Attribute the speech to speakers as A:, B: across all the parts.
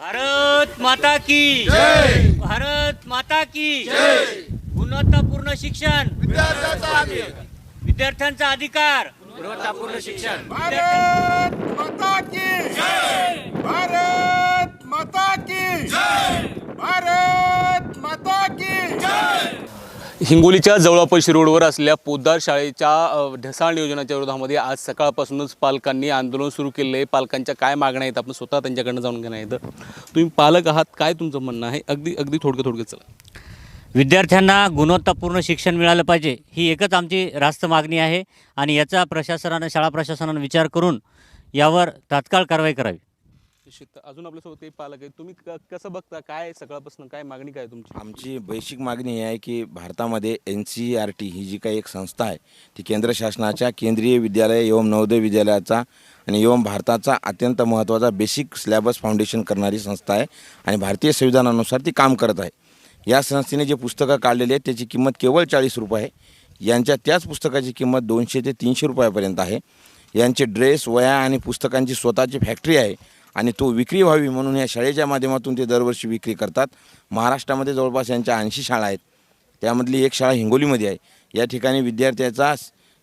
A: भारत माता की भारत माता की गुणवत्तापूर्ण शिक्षण। विद्यार्थ्यांचा अधिकार। गुणवत्तापूर्ण शिक्षण
B: भारत माता की भारत माता की भारत माता की
C: हिंगोलीच्या जवळपाशी रोडवर असलेल्या पोद्दार शाळेच्या ढसाळ नियोजनाच्या विरोधामध्ये आज सकाळपासूनच पालकांनी आंदोलन सुरू केले आहे. पालकांच्या काय मागण्या आहेत आपण स्वतः त्यांच्याकडनं जाऊन घेणार आहेत. तुम्ही पालक आहात काय तुमचं म्हणणं आहे? अगदी अगदी थोडकं थोडकं चला.
A: विद्यार्थ्यांना गुणवत्तापूर्ण शिक्षण मिळालं पाहिजे ही एकच आमची रास्त मागणी आहे. आणि याचा प्रशासनानं शाळा प्रशासनानं विचार करून यावर तात्काळ कारवाई करावी.
C: शेत अजून आपल्यासोबत एक पालक आहे तुम्ही क- कसं बघता? काय सकाळपासून? काय मागणी काय तुमची?
D: आमची वैश्विक मागणी ही आहे की भारतामध्ये एन सी आर टी ही जी काही एक संस्था आहे ती केंद्र शासनाच्या केंद्रीय विद्यालय एवं नवोदय विद्यालयाचा आणि एवं भारताचा अत्यंत महत्त्वाचा बेसिक सिलॅबस फाउंडेशन करणारी संस्था आहे आणि भारतीय संविधानानुसार ती काम करत आहे. या संस्थेने जे पुस्तकं काढलेली आहेत त्याची किंमत केवळ चाळीस रुपये आहे. यांच्या त्याच पुस्तकाची किंमत दोनशे ते तीनशे रुपयापर्यंत आहे. यांचे ड्रेस वया आणि पुस्तकांची स्वतःची फॅक्टरी आहे. आणि तो विक्री व्हावी म्हणून या शाळेच्या माध्यमातून ते दरवर्षी विक्री करतात. महाराष्ट्रामध्ये जवळपास यांच्या ऐंशी शाळा आहेत. त्यामधली एक शाळा हिंगोलीमध्ये आहे. या ठिकाणी विद्यार्थ्याचा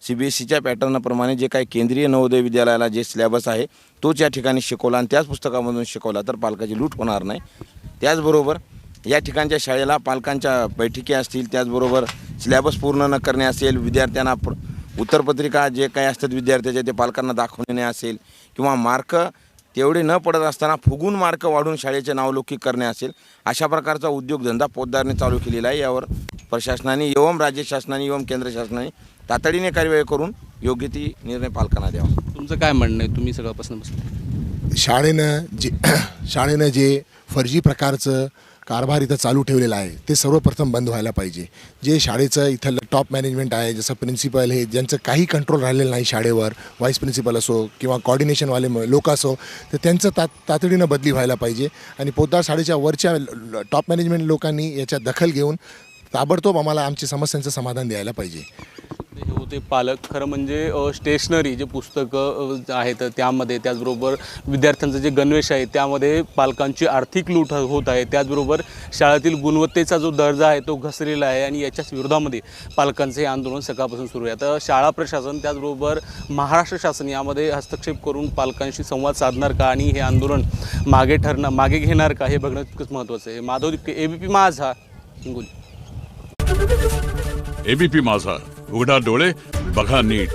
D: सी बी एस सीच्या पॅटर्नप्रमाणे जे काही केंद्रीय नवोदय विद्यालयाला जे सिलेबस आहे तोच या ठिकाणी शिकवला आणि त्याच पुस्तकामधून शिकवला तर पालकाची लूट होणार नाही. त्याचबरोबर या ठिकाणच्या शाळेला पालकांच्या बैठकी असतील त्याचबरोबर सिलेबस पूर्ण न करणे असेल विद्यार्थ्यांना उत्तरपत्रिका जे काही असतात विद्यार्थ्याचे ते पालकांना दाखवणे असेल किंवा मार्क तेवढे न पडत असताना फुगून मार्क वाढून शाळेचे नावलौकिक करणे असेल अशा प्रकारचा उद्योगधंदा पोद्दारने चालू केलेला आहे. यावर प्रशासनाने एवं राज्य शासनाने एवं केंद्र शासनाने तातडीने कार्यवाही करून योग्य ती निर्णय पालकांना द्यावा.
C: तुमचं काय म्हणणं आहे? तुम्ही सकाळपासून बसले.
E: शाळेनं जे शाळेनं जे फर्जी प्रकारचं कारभार इथं चालू ठेवलेला आहे. ते सर्वप्रथम बंद व्हायला पाहिजे. जे शाळेचं इथं टॉप मॅनेजमेंट आहे जसं प्रिन्सिपल हे ज्यांचं काही कंट्रोल राहिलेलं नाही शाळेवर व्हाईस प्रिन्सिपल असो किंवा कॉर्डिनेशनवाले लोक असो तर त्यांचं तात तातडीनं बदली व्हायला पाहिजे. आणि पोद्दार शाळेच्या वरच्या टॉप मॅनेजमेंट लोकांनी याच्यात दखल घेऊन ताबडतोब आम्हाला आमच्या समस्यांचं समाधान द्यायला पाहिजे.
C: हे होते पालक. खरं म्हणजे स्टेशनरी जे पुस्तकं आहेत त्यामध्ये त्याचबरोबर विद्यार्थ्यांचं जे गणवेश आहे त्यामध्ये पालकांची आर्थिक लूट होत आहे. त्याचबरोबर शाळेतील गुणवत्तेचा जो दर्जा आहे तो घसरलेला आहे आणि याच्याच विरोधामध्ये पालकांचं हे आंदोलन सकाळपासून सुरू आहे. तर शाळा प्रशासन त्याचबरोबर महाराष्ट्र शासन यामध्ये हस्तक्षेप करून पालकांशी संवाद साधणार का आणि हे आंदोलन मागे ठरणार मागे घेणार का हे बघणं तितकंच महत्त्वाचं आहे. माधव दिपके एबीपी माझा हिंगोली.
F: एबीपी माझा. उघडा डोळे बघा नीट.